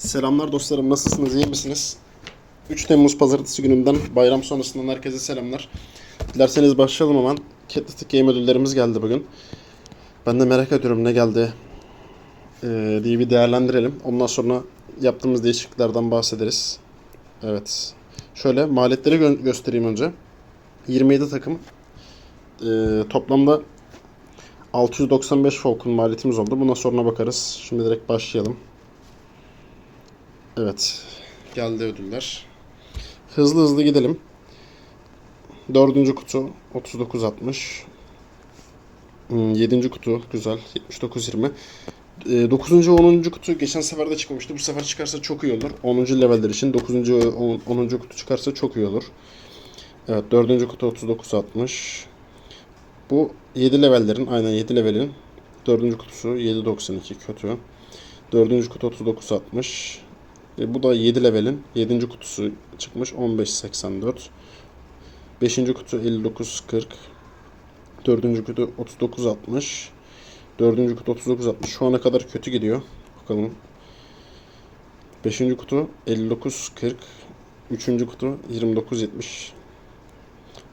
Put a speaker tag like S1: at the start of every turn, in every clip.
S1: Selamlar dostlarım nasılsınız iyi misiniz? 3 Temmuz pazartesi gününden bayram sonrasından herkese selamlar. Dilerseniz başlayalım hemen. Catletic Game ödüllerimiz geldi bugün. Ben de merak ediyorum ne geldi ee, diye bir değerlendirelim. Ondan sonra yaptığımız değişikliklerden bahsederiz. Evet. Şöyle maliyetleri gö- göstereyim önce. 27 takım. Ee, toplamda 695 Falcon maliyetimiz oldu. Buna sonra bakarız. Şimdi direkt başlayalım. Evet. Geldi ödüller. Hızlı hızlı gidelim. Dördüncü kutu 39.60. Hmm, Yedinci kutu güzel 79.20. Ee, Dokuzuncu, onuncu kutu geçen sefer de çıkmamıştı. Bu sefer çıkarsa çok iyi olur. 10. leveller için 9. 10. kutu çıkarsa çok iyi olur. Evet dördüncü kutu 39.60. Bu 7 levellerin aynen 7 levelin dördüncü kutusu 7.92 kötü. Dördüncü kutu 39.60. E, bu da 7 levelin 7. kutusu çıkmış 15.84. 5. kutu 59.40. 4. kutu 39.60. 4. kutu 39.60. Şu ana kadar kötü gidiyor. Bakalım. 5. kutu 59.40. 3. kutu 29.70.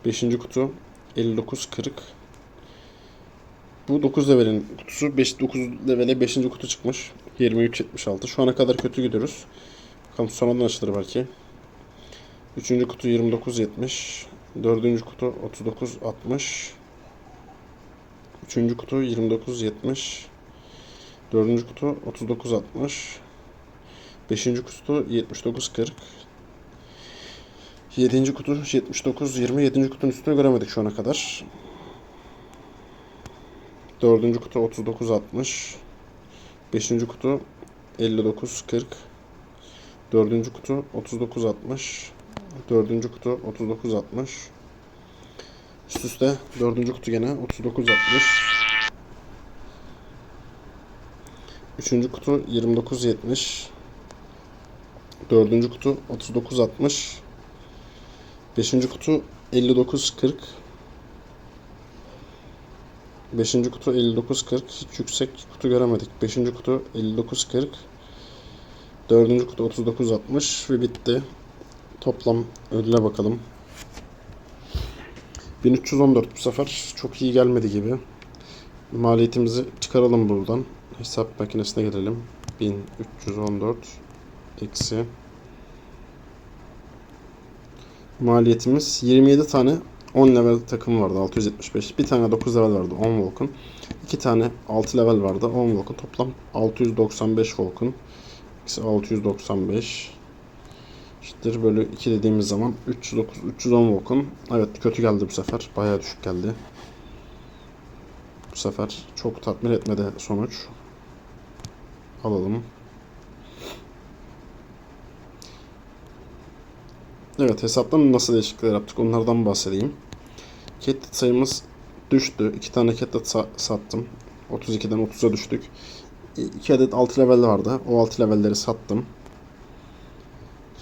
S1: 5. kutu 59.40. Bu 9 levelin kutusu. 5, 9 levele 5. kutu çıkmış. 23.76. Şu ana kadar kötü gidiyoruz. Bakalım sonradan açılır belki. 3. kutu 29.70. 4. kutu 39.60. 3. kutu 29.70. 4. kutu 39.60. 5. kutu 79.40. 7. kutu 79.20. 7. kutunun üstünü göremedik şu ana kadar. 4. kutu 39.60. 5. kutu 59.40. Dördüncü kutu 39.60. Dördüncü kutu 39.60. Üst üste dördüncü kutu gene 39.60. Üçüncü kutu 29.70. Dördüncü kutu 39.60. Beşinci kutu 59.40. Beşinci kutu 59.40. Hiç yüksek kutu göremedik. Beşinci kutu 59.40. Dördüncü kutu 39.60 ve bitti. Toplam ödüle bakalım. 1314 bu sefer çok iyi gelmedi gibi. Maliyetimizi çıkaralım buradan. Hesap makinesine girelim. 1314 eksi maliyetimiz 27 tane 10 level takım vardı 675. Bir tane 9 level vardı 10 Vulcan. 2 tane 6 level vardı 10 Vulcan. Toplam 695 Vulcan. Eksi 695 eşittir bölü 2 dediğimiz zaman 309 310 Vulcan. Evet kötü geldi bu sefer. Bayağı düşük geldi. Bu sefer çok tatmin etmedi sonuç. Alalım. Evet hesaptan nasıl değişiklikler yaptık onlardan bahsedeyim. Cat sayımız düştü. 2 tane cat sa- sattım. 32'den 30'a düştük. 2 adet 6 level vardı. O 6 levelleri sattım.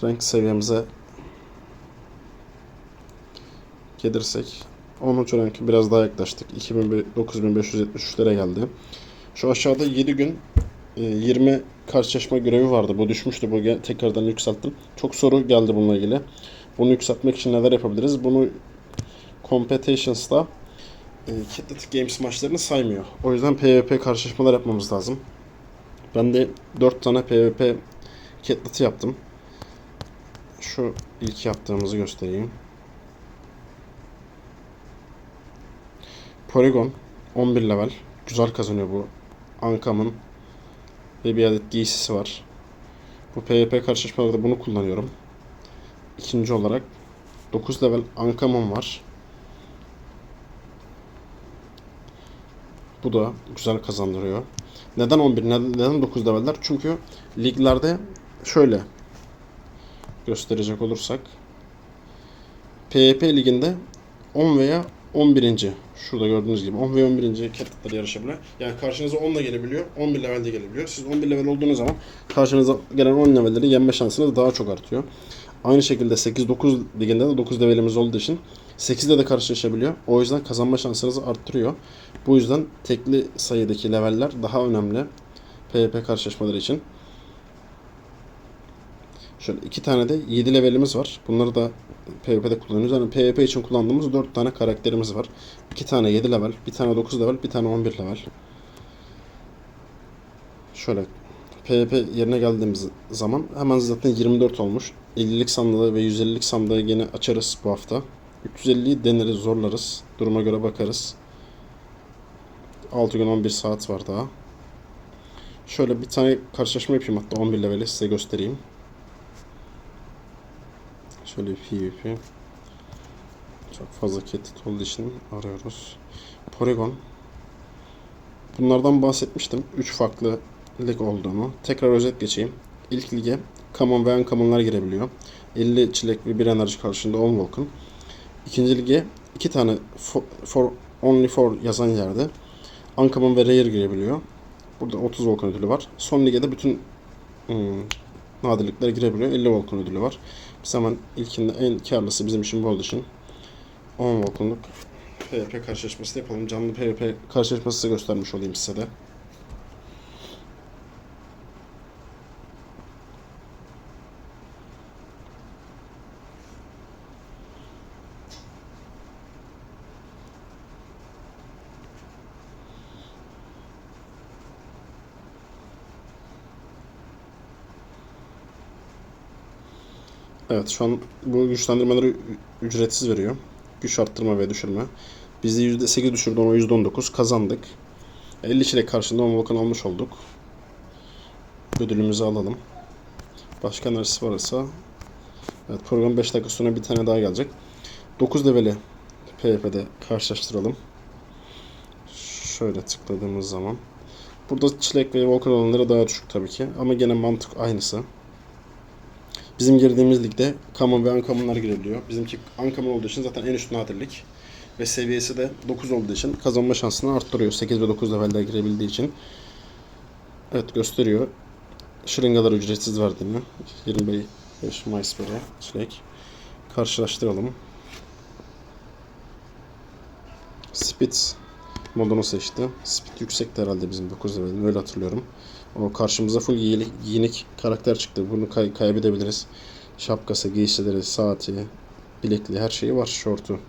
S1: Renk seviyemize gelirsek 13 renk biraz daha yaklaştık. 9573'lere geldi. Şu aşağıda 7 gün e, 20 karşılaşma görevi vardı. Bu düşmüştü. Bu tekrardan yükselttim. Çok soru geldi bununla ilgili. Bunu yükseltmek için neler yapabiliriz? Bunu Competitions'ta e, Catletic Games maçlarını saymıyor. O yüzden PvP karşılaşmalar yapmamız lazım. Ben de 4 tane PvP Catlet'ı yaptım. Şu ilk yaptığımızı göstereyim. Polygon 11 level. Güzel kazanıyor bu. Ankam'ın ve bir adet giysisi var. Bu PvP karşılaşmalarda bunu kullanıyorum. İkinci olarak 9 level Ankamon var. Bu da güzel kazandırıyor. Neden 11? Neden neden 9 leveller? Çünkü liglerde şöyle gösterecek olursak PvP liginde 10 veya 11. Şurada gördüğünüz gibi 10 ve 11. catlet'lar yarışabiliyor. Yani karşınıza 10 da gelebiliyor, 11 levelde gelebiliyor. Siz 11 level olduğunuz zaman karşınıza gelen 10 levelleri yenme şansınız daha çok artıyor. Aynı şekilde 8-9 liginde de 9 levelimiz olduğu için 8'de de karşılaşabiliyor. O yüzden kazanma şansınızı arttırıyor. Bu yüzden tekli sayıdaki leveller daha önemli PvP karşılaşmaları için. Şöyle iki tane de 7 levelimiz var. Bunları da PvP'de kullanıyoruz. Yani PvP için kullandığımız 4 tane karakterimiz var. 2 tane 7 level, bir tane 9 level, bir tane 11 level. Şöyle PvP yerine geldiğimiz zaman hemen zaten 24 olmuş. 50'lik sandığı ve 150'lik sandığı yine açarız bu hafta. 350'yi deneriz, zorlarız. Duruma göre bakarız. 6 gün 11 saat var daha. Şöyle bir tane karşılaşma yapayım hatta 11 leveli size göstereyim. Şöyle PvP. Çok fazla ketit olduğu için arıyoruz. Polygon. Bunlardan bahsetmiştim. 3 farklı lig olduğunu. Tekrar özet geçeyim. İlk lige Common ve Uncommon'lar girebiliyor. 50 çilek ve 1 enerji karşılığında 10 Vulcan. İkinci lige 2 tane for, for, Only for yazan yerde Uncommon ve Rare girebiliyor. Burada 30 Vulcan ödülü var. Son lige de bütün hmm, nadirlikler girebiliyor. 50 Vulcan ödülü var. Biz hemen ilkinde en karlısı bizim için bu olduğu için 10 Vulcan'lık PvP karşılaşması yapalım. Canlı PvP karşılaşması göstermiş olayım size de. Evet şu an bu güçlendirmeleri ücretsiz veriyor. Güç arttırma ve düşürme. Biz de %8 düşürdü ona %19 kazandık. 50 çilek karşılığında 10 volkan almış olduk. Ödülümüzü alalım. Başka neresi varsa Evet program 5 dakika sonra bir tane daha gelecek. 9 leveli PvP'de karşılaştıralım. Şöyle tıkladığımız zaman. Burada çilek ve volkan olanları daha düşük tabii ki. Ama gene mantık aynısı. Bizim girdiğimiz ligde Common ve Uncommon'lar girebiliyor. Bizimki Uncommon olduğu için zaten en üst nadirlik. Ve seviyesi de 9 olduğu için kazanma şansını arttırıyor. 8 ve 9 level'de girebildiği için. Evet gösteriyor. Şırıngalar ücretsiz verdiğini. 25 Mayıs beri çilek. Karşılaştıralım. Speed modunu seçti. Speed yüksekti herhalde bizim 9 level'in öyle hatırlıyorum. O karşımıza full giyinik, giyinik karakter çıktı. Bunu kay- kaybedebiliriz. Şapkası, giysileri, saati, bilekli her şeyi var şortu.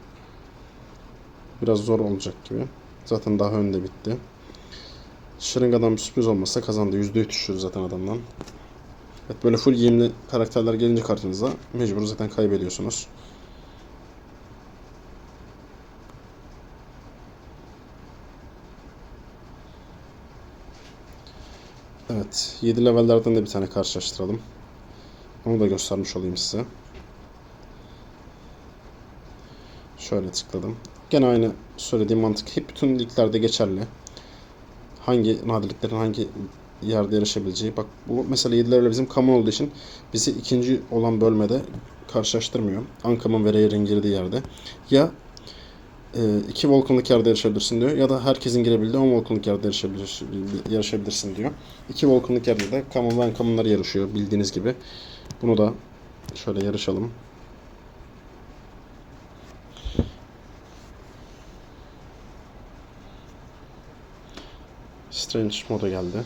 S1: Biraz zor olacak gibi. Zaten daha önde bitti. Şırıngadan bir sürpriz olmasa kazandı. %3 düşürdü zaten adamdan. Evet böyle full giyimli karakterler gelince karşınıza mecbur zaten kaybediyorsunuz. Evet 7 levellerden de bir tane karşılaştıralım. Onu da göstermiş olayım size. Şöyle tıkladım. Gene aynı söylediğim mantık hep bütün liglerde geçerli. Hangi nadirliklerin hangi yerde yarışabileceği. Bak bu mesela 7'lerle bizim common olduğu için bizi ikinci olan bölmede karşılaştırmıyor. Uncommon ve Rare'in girdiği yerde. Ya iki volkanlık yerde yarışabilirsin diyor. Ya da herkesin girebildiği 10 volkanlık yerde yarışabilir, yarışabilirsin diyor. İki volkanlık yerde de common ve uncommon'lar yarışıyor bildiğiniz gibi. Bunu da şöyle yarışalım. Strange moda geldi.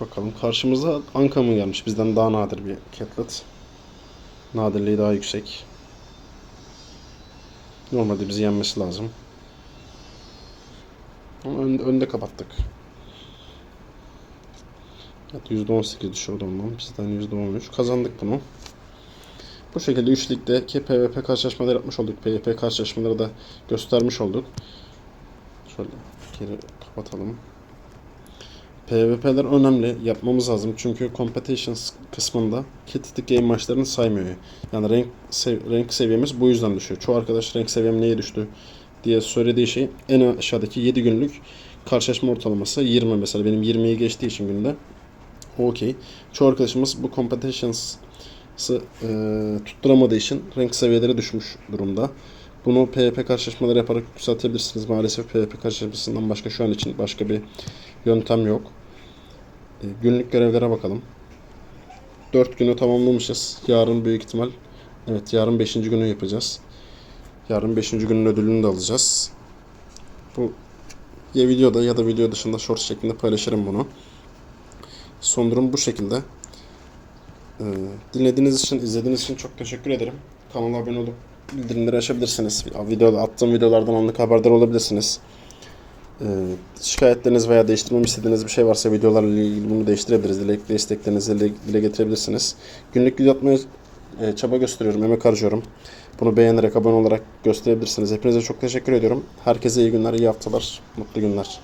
S1: Bakalım karşımıza Uncommon gelmiş. Bizden daha nadir bir Catlet. Nadirliği daha yüksek. Normalde bizi yenmesi lazım. Ama önde, önde kapattık. Evet %18 düşürdü ondan. Bizden %13. Kazandık bunu. Bu şekilde 3 ligdeki PvP karşılaşmaları yapmış olduk. PvP karşılaşmaları da göstermiş olduk. Şöyle geri kapatalım. PvP'ler önemli. Yapmamız lazım. Çünkü competitions kısmında Kitty Game maçlarını saymıyor. Yani renk, sev- renk seviyemiz bu yüzden düşüyor. Çoğu arkadaş renk seviyem niye düştü diye söylediği şey en aşağıdaki 7 günlük karşılaşma ortalaması 20 mesela. Benim 20'yi geçtiği için günde. Okey. Çoğu arkadaşımız bu competitions'ı e, tutturamadığı için renk seviyeleri düşmüş durumda. Bunu PvP karşılaşmaları yaparak yükseltebilirsiniz. Maalesef PvP karşılaşmasından başka şu an için başka bir yöntem yok. E, günlük görevlere bakalım. 4 günü tamamlamışız. Yarın büyük ihtimal evet yarın 5. günü yapacağız. Yarın 5. günün ödülünü de alacağız. Bu ya videoda ya da video dışında short şeklinde paylaşırım bunu. Son durum bu şekilde. Ee, dinlediğiniz için, izlediğiniz için çok teşekkür ederim. Kanala abone olup bildirimleri açabilirsiniz. Videoda attığım videolardan anlık haberdar olabilirsiniz. Ee, şikayetleriniz veya değiştirmemi istediğiniz bir şey varsa videolarla ilgili bunu değiştirebiliriz. Dilekli isteklerinizi dile, getirebilirsiniz. Günlük video atmaya e, çaba gösteriyorum, emek harcıyorum. Bunu beğenerek, abone olarak gösterebilirsiniz. Hepinize çok teşekkür ediyorum. Herkese iyi günler, iyi haftalar, mutlu günler.